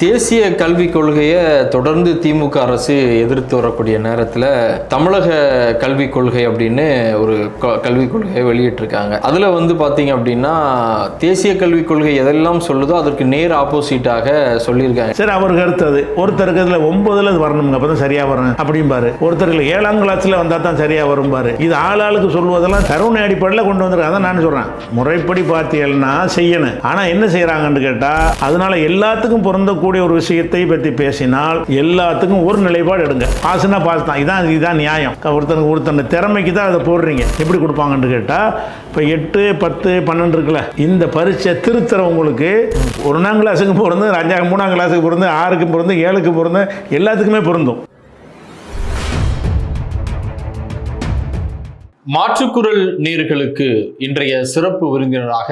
தேசிய கல்விக் கொள்கையை தொடர்ந்து திமுக அரசு எதிர்த்து வரக்கூடிய நேரத்தில் தமிழக கல்விக் கொள்கை அப்படின்னு ஒரு க- கல்விக் கொள்கையை வெளியிட்டிருக்காங்க. அதில் வந்து பார்த்தீங்க அப்படின்னா தேசிய கல்விக் கொள்கை எதெல்லாம் சொல்லுதோ அதற்கு நேர் ஆப்போசிட்டாக சொல்லியிருக்காங்க. சரி அவர் கருத்து அது. ஒருத்தருக்கு இதில் ஒன்பதுல இது வரணுங்க அப்பதான் சரியாக வரணும். அப்படிம்பாரு ஒருத்தருக்கு ஏழாம் கிளாஸில் வந்தால் தான் சரியா வரும்பாரு இது ஆளாளுக்கு சொல்லுவதெல்லாம் கருணை அடிப்படையில் கொண்டு வந்திருக்காங்க. அதான் நான் சொல்கிறேன் முறைப்படி பார்த்தீங்கன்னா செய்யணும். ஆனால் என்ன செய்கிறாங்கன்னு கேட்டால் அதனால எல்லாத்துக்கும் பொருந்தக்கூடிய ஒரு விஷயத்தை பற்றி பேசினால் எல்லாத்துக்கும் ஒரு நிலைப்பாடு எடுங்க. பாஸ்னா பாஸ் தான் இதான் இதுதான் நியாயம் ஒருத்தனுக்கு ஒருத்தன் திறமைக்கு தான் அதை போடுறீங்க. எப்படி கொடுப்பாங்கன்னு கேட்டால் இப்போ எட்டு பத்து பன்னெண்டு இருக்குல்ல இந்த பரீட்சை திருத்துறவங்களுக்கு ஒன்றாம் கிளாஸுக்கு பிறந்து அஞ்சா மூணாம் கிளாஸுக்கு பிறந்து ஆறுக்கு பிறந்து ஏழுக்கு பிறந்து எல்லாத்துக்குமே பொருந்தும். மாற்றுக்குரல் நேர்களுக்கு இன்றைய சிறப்பு விருந்தினராக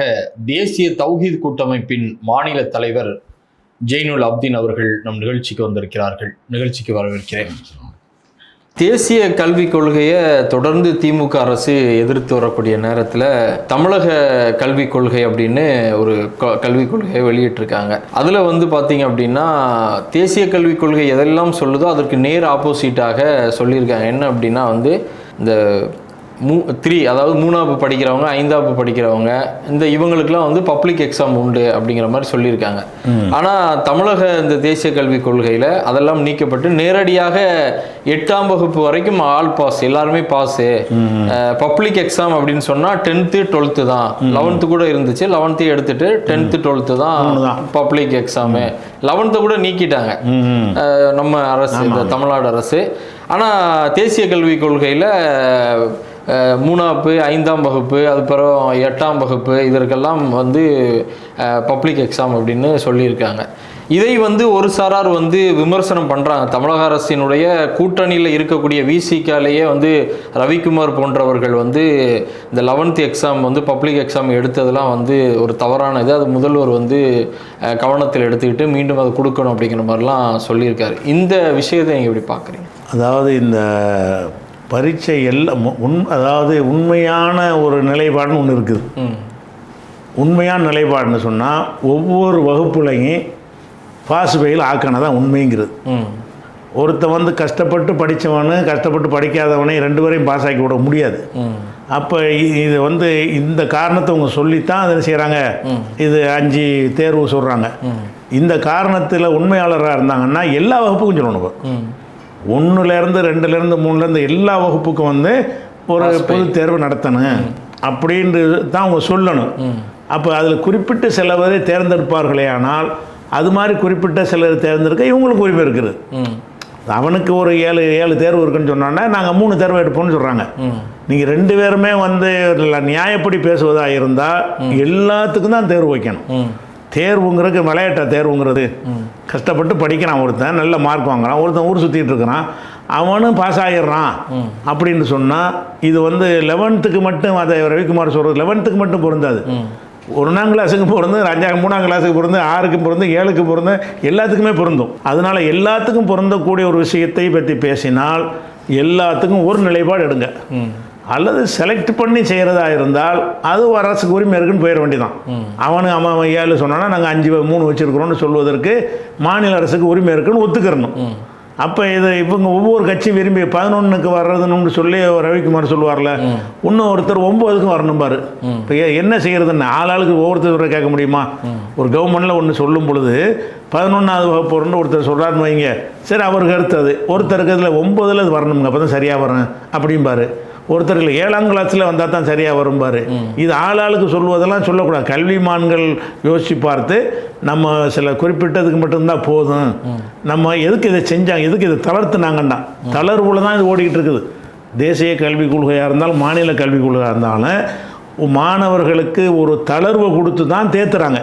தேசிய தௌஹீத் கூட்டமைப்பின் மாநில தலைவர் ஜெய்னுல் அப்தீன் அவர்கள் நம் நிகழ்ச்சிக்கு வந்திருக்கிறார்கள். நிகழ்ச்சிக்கு வரவேற்கிறேன். தேசிய கல்விக் கொள்கையை தொடர்ந்து திமுக அரசு எதிர்த்து வரக்கூடிய நேரத்தில் தமிழக கல்விக் கொள்கை அப்படின்னு ஒரு க- கல்விக் கொள்கையை வெளியிட்டிருக்காங்க. அதில் வந்து பார்த்தீங்க அப்படின்னா தேசிய கல்விக் கொள்கை எதெல்லாம் சொல்லுதோ அதற்கு நேர் ஆப்போசிட்டாக சொல்லியிருக்காங்க. என்ன அப்படின்னா வந்து இந்த மூ த்ரீ அதாவது மூணாவது படிக்கிறவங்க ஐந்தாவது படிக்கிறவங்க இந்த இவங்களுக்குலாம் வந்து பப்ளிக் எக்ஸாம் உண்டு அப்படிங்கிற மாதிரி சொல்லியிருக்காங்க. ஆனால் தமிழக இந்த தேசிய கல்விக் கொள்கையில் அதெல்லாம் நீக்கப்பட்டு நேரடியாக எட்டாம் வகுப்பு வரைக்கும் ஆல் பாஸ் எல்லாருமே பாஸு பப்ளிக் எக்ஸாம் அப்படின்னு சொன்னால் டென்த்து டுவெல்த்து தான். லெவன்த்து கூட இருந்துச்சு. லெவன்த்து எடுத்துட்டு டென்த்து டுவெல்த்து தான் பப்ளிக் எக்ஸாமு லெவன்த்தை கூட நீக்கிட்டாங்க. நம்ம அரசு இந்த தமிழ்நாடு அரசு. ஆனால் தேசிய கல்விக் கொள்கையில் மூணாப்பு ஐந்தாம் வகுப்பு அதுக்கப்புறம் எட்டாம் வகுப்பு இதற்கெல்லாம் வந்து பப்ளிக் எக்ஸாம் அப்படின்னு சொல்லியிருக்காங்க. இதை வந்து ஒரு சாரார் வந்து விமர்சனம் பண்ணுறாங்க தமிழக அரசினுடைய கூட்டணியில் இருக்கக்கூடிய விசிகாலேயே வந்து ரவிக்குமார் போன்றவர்கள் வந்து இந்த லெவன்த் எக்ஸாம் வந்து பப்ளிக் எக்ஸாம் எடுத்ததெல்லாம் வந்து ஒரு தவறானது அது முதல்வர் வந்து கவனத்தில் எடுத்துக்கிட்டு மீண்டும் அதை கொடுக்கணும் அப்படிங்கிற மாதிரிலாம் சொல்லியிருக்காரு. இந்த விஷயத்தை நீங்கள் எப்படி பார்க்குறீங்க? அதாவது இந்த பரீட்சை எல்லாம் உண் அதாவது உண்மையான ஒரு நிலைப்பாடுன்னு ஒன்று இருக்குது. உண்மையான நிலைப்பாடுன்னு சொன்னால் ஒவ்வொரு வகுப்புலையும் பாஸ் ஃபெயில் ஆக்கணும் தான் உண்மைங்கிறது ஒருத்தன் வந்து கஷ்டப்பட்டு படித்தவனு கஷ்டப்பட்டு படிக்காதவனை ரெண்டு பேரையும் பாஸ் ஆக்கி விட முடியாது. அப்போ இது வந்து இந்த காரணத்தை அவங்க சொல்லித்தான் அதை செய்கிறாங்க இது அஞ்சு தேர்வு சொல்கிறாங்க இந்த காரணத்தில் உண்மையாளராக இருந்தாங்கன்னா எல்லா வகுப்புக்கும் சொல்லணும் ஒன்றுலேருந்து ரெண்டுலேருந்து மூணுலேருந்து எல்லா வகுப்புக்கும் வந்து ஒரு பொது தேர்வு நடத்தணும். அப்படின்ட்டு தான் அவங்க சொல்லணும். அப்போ அதில் குறிப்பிட்ட சிலவரை தேர்ந்தெடுப்பார்களே ஆனால் அது மாதிரி குறிப்பிட்ட சிலர் தேர்ந்தெடுக்க இவங்களுக்கு உரிமை இருக்குது. அவனுக்கு ஒரு ஏழு ஏழு தேர்வு இருக்குன்னு சொன்னோன்னா நாங்கள் மூணு தேர்வு எடுப்போம்னு சொல்கிறாங்க நீங்கள் ரெண்டு பேருமே வந்து நியாயப்படி பேசுவதாக இருந்தால் எல்லாத்துக்கும் தான் தேர்வு வைக்கணும். தேர்வுங்கிறது விளையாட்டா தேர்வுங்கிறது. கஷ்டப்பட்டு படிக்கிறான் ஒருத்தன் நல்ல மார்க் வாங்குறான் ஒருத்தன் ஊர் சுற்றிட்டு இருக்கிறான். அவனும் பாஸ் ஆகிடுறான் அப்படின்னு சொன்னால் இது வந்து லெவன்த்துக்கு மட்டும் அதை ரவிக்குமார் சொல்கிறது லெவன்த்துக்கு மட்டும் பொருந்தாது. ஒன்றாம் கிளாஸுக்கு பிறந்து அஞ்சாம் மூணாம் கிளாஸுக்கு பிறந்து ஆறுக்கு பிறந்து ஏழுக்கு பிறந்து எல்லாத்துக்குமே பொருந்தும். அதனால எல்லாத்துக்கும் பொருந்தக்கூடிய ஒரு விஷயத்தை பற்றி பேசினால் எல்லாத்துக்கும் ஒரு நிலைப்பாடு எடுங்க. அல்லது செலக்ட் பண்ணி செய்கிறதா இருந்தால் அது அரசுக்கு உரிமை இருக்குன்னு போயிட வேண்டியதான் அவனு அவன் அவன் ஏழு சொன்னானா நாங்கள் அஞ்சு மூணு வச்சுருக்கிறோம்னு சொல்வதற்கு மாநில அரசுக்கு உரிமை இருக்குன்னு ஒத்துக்கிறணும். அப்போ இது இவங்க ஒவ்வொரு கட்சியும் விரும்பி பதினொன்றுக்கு வர்றதுன்னு சொல்லி ரவிக்குமார் சொல்லுவார்ல இன்னும் ஒருத்தர் ஒம்பதுக்கும் வரணும் பாரு. இப்போ என்ன செய்யறதுன்னு ஆளாளுக்கு ஒவ்வொருத்தர் கேட்க முடியுமா? ஒரு கவர்மெண்ட்டில் ஒன்று சொல்லும் பொழுது பதினொன்றாவது வகுப்பு வரணும்னு ஒருத்தர் சொல்கிறாருன்னு வைங்க. சரி அவர் கருத்து அது. ஒருத்தருக்கு இதில் ஒம்பதில் அது வரணுங்க அப்போ தான் சரியாக வரும் அப்படிம்பாரு ஒருத்தர் இல்லை ஏழாம் கிளாஸில் வந்தால் தான் சரியாக வரும்பாரு இது ஆளாளுக்கு சொல்வதெல்லாம் சொல்லக்கூடாது. கல்விமான்கள் யோசித்து பார்த்து நம்ம சில குறிப்பிட்டதுக்கு மட்டும்தான் போதும். நம்ம எதுக்கு இதை செஞ்சாங்க எதுக்கு இதை தளர்த்துனாங்கண்டா தளர்வுல தான் இது ஓடிக்கிட்டு இருக்குது. தேசிய கல்விக் கொள்கையாக இருந்தாலும் மாநில கல்விக் கொள்கையாக இருந்தாலும் மாணவர்களுக்கு ஒரு தளர்வு கொடுத்து தான் தேத்துறாங்க.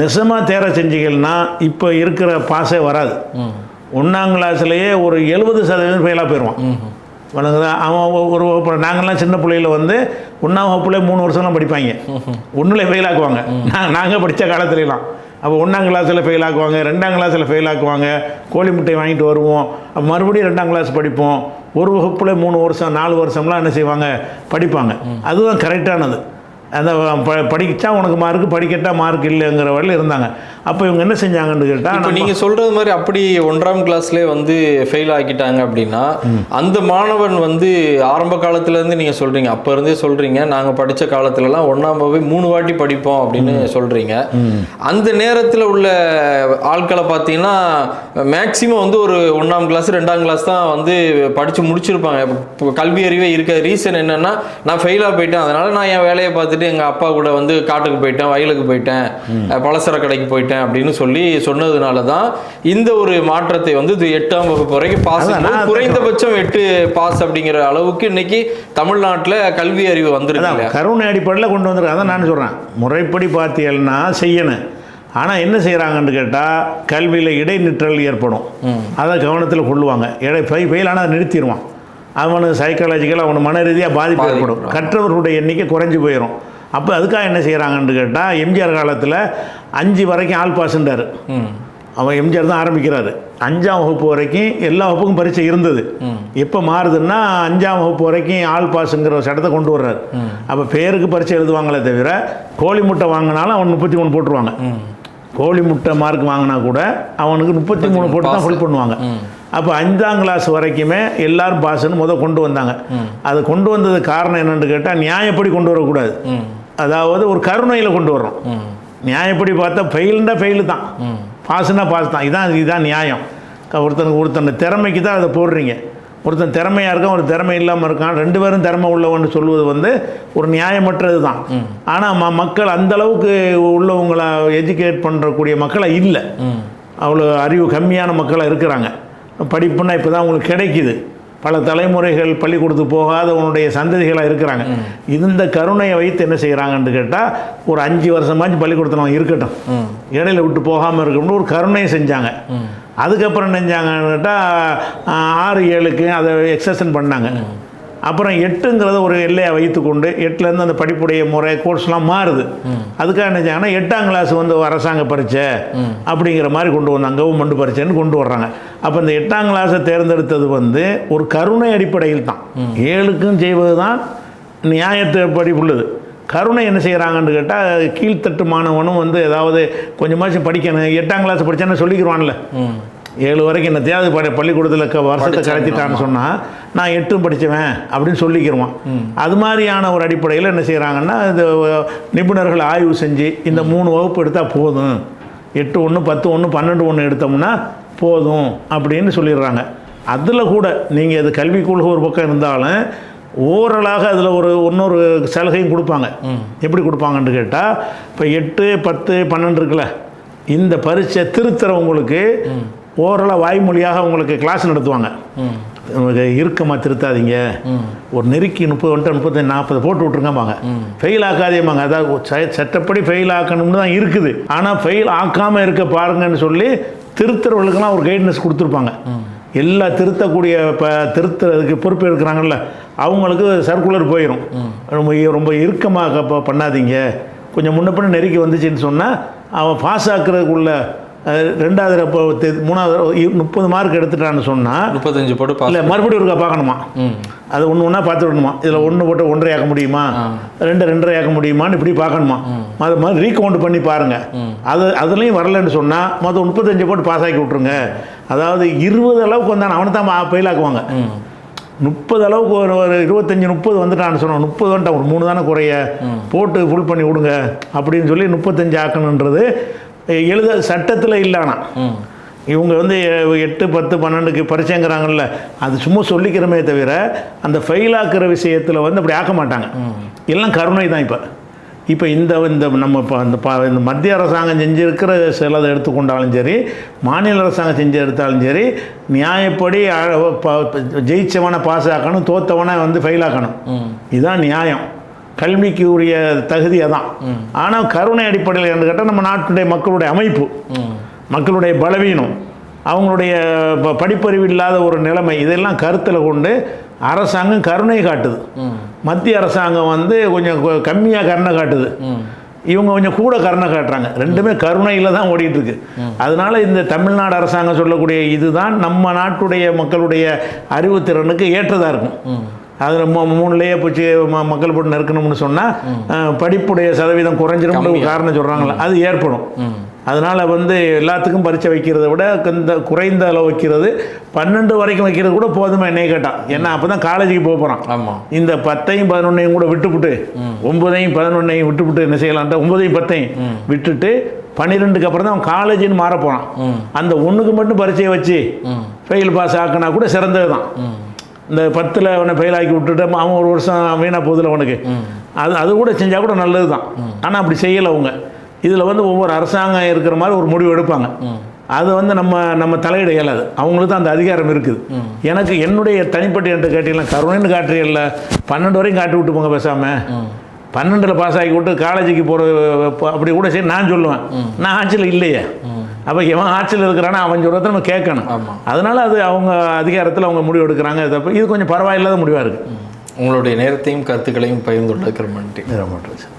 நிஜமாக தேர செஞ்சீங்கன்னா இப்போ இருக்கிற பாஸே வராது. ஒன்றாம் கிளாஸ்லேயே ஒரு எழுபது சதவீதம் ஃபெயிலாக போயிடுவான் வணங்குதா அவன் ஒரு வகுப்பு நாங்கள்லாம் சின்ன பிள்ளையில் வந்து ஒன்றாம் வகுப்புல மூணு வருஷம்லாம் படிப்பாங்க. ஒன்றில் ஃபெயில் ஆக்குவாங்க. நாங்கள் படித்த காலத்துலலாம். அப்போ ஒன்றாம் கிளாஸில் ஃபெயில் ஆக்குவாங்க ரெண்டாம் கிளாஸில் ஃபெயில் ஆக்குவாங்க. கோழி முட்டை வாங்கிட்டு வருவோம். மறுபடியும் ரெண்டாம் கிளாஸ் படிப்போம். ஒரு வகுப்பில் மூணு வருஷம் நாலு வருஷம்லாம் என்ன செய்வாங்க? படிப்பாங்க. அதுதான் கரெக்டானது அந்த ப படிச்சா உனக்கு மார்க் படிக்கட்டா மார்க் இல்லைங்கிற வரையில் இருந்தாங்க. அப்போ இவங்க என்ன செஞ்சாங்கன்னு இப்போ கேட்டால் நீங்க சொல்றது மாதிரி அப்படி ஒன்றாம் கிளாஸ்லேயே வந்து ஃபெயில் ஆக்கிட்டாங்க அப்படின்னா அந்த மாணவன் வந்து ஆரம்ப காலத்துல இருந்து நீங்க சொல்றீங்க. அப்ப இருந்தே சொல்றீங்க. நாங்க படிச்ச காலத்துலலாம் ஒன்றாம் வகுப்பு மூணு வாட்டி படிப்போம் அப்படின்னு சொல்றீங்க. அந்த நேரத்துல உள்ள ஆட்களை பார்த்தீங்கன்னா மேக்சிமம் வந்து ஒரு ஒன்றாம் கிளாஸ் ரெண்டாம் கிளாஸ் தான் வந்து படிச்சு முடிச்சிருப்பாங்க. இப்போ கல்வி அறிவே இருக்க ரீசன் என்னன்னா நான் ஃபெயிலாக போயிட்டேன். அதனால நான் என் வேலையை பார்த்துட்டு எங்க அப்பா கூட வந்து காட்டுக்கு போயிட்டேன் வயலுக்கு போயிட்டேன் பலசர கடைக்கு போயிட்டேன். அப்படின்னு சொல்லி சொன்னதுனால தான் இந்த ஒரு மாற்றத்தை வந்து இது எட்டாம் வகுப்பு வரைக்கும் பாஸ் குறைந்தபட்சம் எட்டு பாஸ் அப்படிங்கிற அளவுக்கு இன்னைக்கு தமிழ்நாட்டுல கல்வி அறிவு வந்திருக்கு? கருணை அடிப்படையில் கொண்டு வந்திருக்காங்க. அதான் நான் சொல்கிறேன் முறைப்படி பார்த்தீங்கன்னா செய்யணும். ஆனால் என்ன செய்கிறாங்கன்னு கேட்டால் கல்வியில் இடைநிற்றல் ஏற்படும். அதை கவனத்தில் கொள்ளுவாங்க. இடை ஃபை ஃபெயிலான அதை நிறுத்திடுவான் அவனுக்கு சைக்காலஜிக்கல் அவனுக்கு மன ரீதியாக பாதிப்பு ஏற்படும். கற்றவர்களுடைய எண்ணிக்கை குறைஞ்சு போயிடும் அப்போ அதுக்காக என்ன செய்கிறாங்கன்னு கேட்டால் எம்ஜிஆர் காலத்தில் அஞ்சு வரைக்கும் ஆல் பாஸ்ன்றார் ம். அவன் எம்ஜிஆர் தான் ஆரம்பிக்கிறாரு. அஞ்சாம் வகுப்பு வரைக்கும் எல்லா வகுப்புக்கும் பரீட்சை இருந்தது. எப்போ மாறுதுன்னா அஞ்சாம் வகுப்பு வரைக்கும் ஆல் பாஸுங்கிற சட்டத்தை கொண்டு வர்றாரு. அப்போ பேருக்கு பரீட்சை எழுதுவாங்களே தவிர கோழி முட்டை வாங்கினாலும் அவன் முப்பத்தி மூணு போட்டுருவாங்க. கோழி முட்டை மார்க் வாங்கினா கூட அவனுக்கு முப்பத்தி மூணு போட்டு தான் ஃபுல் பண்ணுவாங்க. அப்போ அஞ்சாம் கிளாஸ் வரைக்குமே எல்லாரும் பாஸ்ன்னு முத கொண்டு வந்தாங்க. அது கொண்டு வந்தது காரணம் என்னன்னு கேட்டால் நியாயப்படி கொண்டு வரக்கூடாது. அதாவது ஒரு கருணையில் கொண்டு வர்றோம். நியாயப்படி பார்த்தா ஃபெயில்னா ஃபெயிலு தான். பாஸ்னா பாஸ் தான். இதான் இதுதான் நியாயம். ஒருத்தனுக்கு ஒருத்தன் திறமைக்கு தான் அதை போடுறீங்க. ஒருத்தன் திறமையாக இருக்கான் ஒரு திறமை இல்லாமல் இருக்கான். ரெண்டு பேரும் திறமை உள்ளவன்னு சொல்லுவது வந்து ஒரு நியாயமற்றது தான். ஆனால் ம மக்கள் அந்த அளவுக்கு உள்ளவங்களை எஜுகேட் பண்ணுறக்கூடிய மக்களை இல்லை. அவ்வளோ அறிவு கம்மியான மக்களாக இருக்கிறாங்க. படிப்புன்னா இப்போ தான் உங்களுக்கு கிடைக்குது. பல தலைமுறைகள் பள்ளிக்கூடத்துக்கு போகாத உன்னுடைய சந்ததிகளாக இருக்கிறாங்க. இந்த கருணையை வைத்து என்ன செய்கிறாங்கன்னு கேட்டால் ஒரு அஞ்சு வருஷமாச்சும் பள்ளிக்கூடத்தில் அவன் இருக்கட்டும். இடையில விட்டு போகாமல் இருக்கணும்னு ஒரு கருணையை செஞ்சாங்க. அதுக்கப்புறம் என்ன செஞ்சாங்கன்னு கேட்டால் ஆறு ஏழுக்கு அதை எக்ஸசன் பண்ணாங்க. அப்புறம் எட்டுங்கிறத ஒரு எல்லையை வைத்துக்கொண்டு எட்டுலேருந்து அந்த படிப்புடைய முறை கோர்ஸ்லாம் மாறுது. அதுக்காக என்ன செஞ்சாங்கன்னா எட்டாம் கிளாஸ் வந்து அரசாங்க பரீட்சை அப்படிங்கிற மாதிரி கொண்டு வந்தாங்க. கவர்மெண்ட் பரீட்சைன்னு கொண்டு வர்றாங்க. அப்போ இந்த எட்டாம் கிளாஸை தேர்ந்தெடுத்தது வந்து ஒரு கருணை அடிப்படையில் தான். ஏழுக்கும் செய்வது தான் நியாயத்தைப்படி உள்ளது கருணை என்ன செய்கிறாங்கன்னு கேட்டால் கீழ்த்தட்டு மாணவனும் வந்து ஏதாவது கொஞ்சமாச்சும் படிக்கணும். எட்டாம் கிளாஸ் படித்தானே சொல்லிக்கிறான்ல ஏழு வரைக்கும் என்ன தேவை படி பள்ளிக்கூடத்தில் வருஷத்தை கடத்திட்டான்னு சொன்னால் நான் எட்டும் படித்தவன் அப்படின்னு சொல்லிக்கிருவான். அது மாதிரியான ஒரு அடிப்படையில் என்ன செய்கிறாங்கன்னா இந்த நிபுணர்கள் ஆய்வு செஞ்சு இந்த மூணு வகுப்பு எடுத்தால் போதும். எட்டு ஒன்று பத்து ஒன்று பன்னெண்டு ஒன்று எடுத்தோம்னா போதும் அப்படின்னு சொல்லிடுறாங்க. அதில் கூட நீங்கள் இது கல்விக்குள்ள ஒரு பக்கம் இருந்தாலும் ஓரலாக அதில் ஒரு இன்னொரு சலுகையும் கொடுப்பாங்க. எப்படி கொடுப்பாங்கன்னு கேட்டால் இப்போ எட்டு பத்து பன்னெண்டு இருக்குல்ல இந்த பரீட்சை திருத்துறவங்களுக்கு ஓரளவு வாய்மொழியாக உங்களுக்கு கிளாஸ் நடத்துவாங்க. உங்களுக்கு இறுக்கமாக திருத்தாதீங்க. ஒரு நெருக்கி முப்பது வந்துட்டு முப்பத்தஞ்சு நாற்பது போட்டு விட்ருங்கம்பாங்க ஃபெயில் ஆக்காதேம்பாங்க அதாவது ச- சட்டப்படி ஃபெயில் ஆக்கணும்னு தான் இருக்குது. ஆனால் ஃபெயில் ஆக்காமல் இருக்க பாருங்கன்னு சொல்லி திருத்துறவர்களுக்கெல்லாம் ஒரு கைட்னஸ் கொடுத்துருப்பாங்க. எல்லா திருத்தக்கூடிய இப்போ திருத்துறதுக்கு பொறுப்பு இருக்கிறாங்கல்ல அவங்களுக்கு சர்க்குலர் போயிடும் ரொம்ப ரொம்ப இறுக்கமாக பண்ணாதீங்க. கொஞ்சம் முன்ன பின்ன நெருக்கி வந்துச்சுன்னு சொன்னால் அவன் பாஸ் ஆக்குறதுக்குள்ள ரெண்டாவது மூணாவது முப்பது மார்க் எடுத்துட்டான்னு சொன்னால் முப்பத்தஞ்சு போட்டு இல்லை மறுபடியும் ஒருக்கா பார்க்கணுமா? அது ஒன்று ஒன்றா பார்த்து விடணுமா இதில் ஒன்று போட்டு ஒன்றரை ஆக்க முடியுமா? ரெண்டு ரெண்டரை ஆக்க முடியுமான்னு இப்படி பார்க்கணுமா? அது மாதிரி ரீகவுண்ட் பண்ணி பாருங்கள் அது அதுலேயும் வரலன்னு சொன்னால் மொத்தம் முப்பத்தஞ்சு போட்டு பாஸ் ஆக்கி விட்ருங்க அதாவது இருபது அளவுக்கு வந்தான அவனை தான் ஃபெயில் ஆக்குவாங்க ம். முப்பது அளவுக்கு ஒரு ஒரு இருபத்தஞ்சி முப்பது வந்துட்டான்னு சொன்னோம் முப்பது வந்துட்டா ஒரு மூணு தானே குறைய? போட்டு ஃபுல் பண்ணி விடுங்க. அப்படின்னு சொல்லி முப்பத்தஞ்சு ஆக்கணுன்றது எழுத சட்டத்தில் இல்லைனா. இவங்க வந்து எட்டு பத்து பன்னெண்டுக்கு பரிச்சைங்கிறாங்கல்ல அது சும்மா சொல்லிக்கிறமே தவிர அந்த ஃபெயில் ஆக்குற விஷயத்தில் வந்து அப்படி ஆக்க மாட்டாங்க. எல்லாம் கருணை தான் இப்போ. இப்போ இந்த இந்த நம்ம இப்போ இந்த பா இந்த மத்திய அரசாங்கம் செஞ்சிருக்கிற சிலதை எடுத்துக்கொண்டாலும் சரி மாநில அரசாங்கம் செஞ்சு எடுத்தாலும் சரி நியாயப்படி ஜெயிச்சவனை பாஸ் ஆக்கணும் தோத்தவனை வந்து ஃபெயில் ஆக்கணும். இதுதான் நியாயம். கல்விக்கு உரிய தகுதி அதான். ஆனால் கருணை அடிப்படையில் என்று கேட்டால் நம்ம நாட்டுடைய மக்களுடைய அமைப்பு மக்களுடைய பலவீனம் அவங்களுடைய படிப்பறிவு இல்லாத ஒரு நிலைமை இதெல்லாம் கருத்தில் கொண்டு அரசாங்கம் கருணை காட்டுது. மத்திய அரசாங்கம் வந்து கொஞ்சம் கம்மியாக கருணை காட்டுது. இவங்க கொஞ்சம் கூட கருணை காட்டுறாங்க. ரெண்டுமே கருணையில் தான் ஓடிட்டு இருக்கு அதனால இந்த தமிழ்நாடு அரசாங்கம் சொல்லக்கூடிய இதுதான் நம்ம நாட்டுடைய மக்களுடைய அறிவுத்திறனுக்கு ஏற்றதாக இருக்கும். அதில் மூ மூணுலேயே போச்சு ம- மக்கள் போட்டு நெருக்கணும்னு சொன்னால் படிப்புடைய சதவீதம் குறைஞ்சிரும் ஒரு காரணம் சொல்கிறாங்களே அது ஏற்படும். அதனால் வந்து எல்லாத்துக்கும் பரீட்சை வைக்கிறத விட இந்த குறைந்த அளவு வைக்கிறது பன்னெண்டு வரைக்கும் வைக்கிறது கூட போதுமா என்னைய கேட்டான் ஏன்னா அப்போ தான் காலேஜுக்கு போக போகிறான் ஆமாம் இந்த பத்தையும் பதினொன்னையும் கூட விட்டுப்புட்டு ஒன்பதையும் பதினொன்னையும் விட்டுப்புட்டு என்ன செய்யலான்ட்டு ஒன்பதையும் பத்தையும் விட்டுட்டு பன்னிரெண்டுக்கு அப்புறம் தான் அவன் காலேஜின்னு மாற போகிறான் அந்த ஒன்றுக்கு மட்டும் பரீட்சையை வச்சு ஃபெயில் பாஸ் ஆக்கினா கூட சிறந்தது தான் இந்த பத்தில் அவனை ஃபெயிலாக்கி விட்டுட்டு அவன் ஒரு வருஷம் வீணாக போகுதில்ல அவனுக்கு. அது அது கூட செஞ்சால் கூட நல்லது தான் ஆனால் அப்படி செய்யலை அவங்க. இதில் வந்து ஒவ்வொரு அரசாங்கம் இருக்கிற மாதிரி ஒரு முடிவு எடுப்பாங்க. அது வந்து நம்ம நம்ம தலையிட இயலாது. அவங்களுக்கு தான் அந்த அதிகாரம் இருக்குது. எனக்கு என்னுடைய தனிப்பட்ட என்று கேட்டீங்கன்னா கருணைன்னு காட்டுறீல்ல பன்னெண்டு வரையும் காட்டி விட்டு போங்க பேசாமல் பன்னெண்டில் பாஸ் ஆகி விட்டு காலேஜுக்கு போகிற அப்படி கூட சரி நான் சொல்லுவேன். நான் ஆட்சியில் இல்லையே. அப்போ எவன் ஆட்சியில் இருக்கிறானோ? அவன் சொல்கிறத நம்ம கேட்கணும். ஆமாம். அதனால் அது அவங்க அதிகாரத்தில் அவங்க முடிவு எடுக்கிறாங்க. இது அப்ப- இது கொஞ்சம் பரவாயில்லாத முடிவாக இருக்குது உங்களுடைய நேரத்தையும் கருத்துக்களையும் பகிர்ந்து கொண்டிருக்கிற நன்றி ரொம்ப நன்றி. சார்